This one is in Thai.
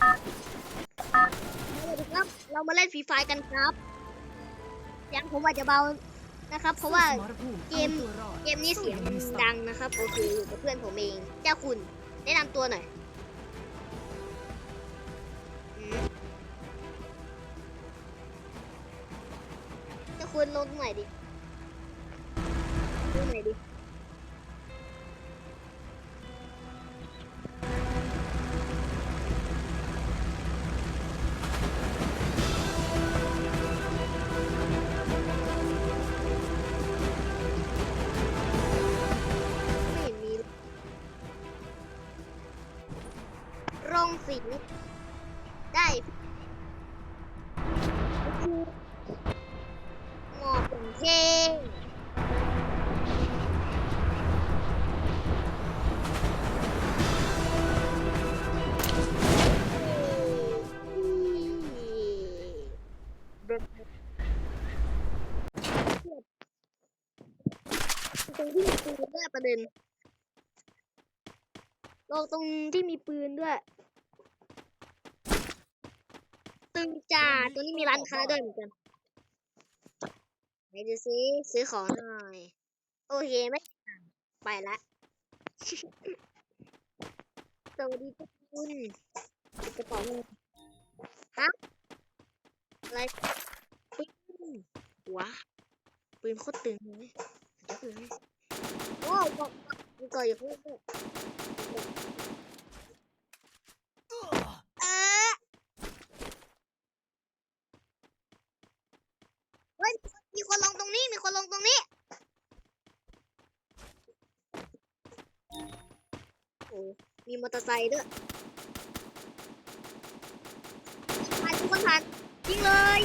สวัสดีครับ เรามาเล่นฟรีไฟกันครับยังผมอาจจะเบานะครับ เพราะว่าเกมเกมนี้เสียงมันดังนะครับ โอเคอยู่กับเพื่อนผมเอง เจ้าคุณ แนะนำตัวหน่อยเจ้าคุณลงตรงไหนดิลงไหนดิไม่ งสีได้หมอบเป็นเท่ตรงที่มีปืนด้วยประเด็นโลกตรงที่มีปืนด้วยึงจ่าตรงนี้มีร้านค้าด้วยเหมือนกันไหนดูซิซื้อของหน่อย โอเคไหมไปละสวัสดีทุกคุณกระเป๋าเงินฮะอะไรปืนว้าปืนโคตรตึงเลยเดี๋ยวเลยโอ้ก่อก่อนอย่าเพิ่งเพิ่ง เออเฮ้ย มีคนลงตรงนี้ มี คนลงตรงนี้ โอ้ มีมอเตอร์ไซค์ด้วยผ่านทุกคนผ่านยิงเลย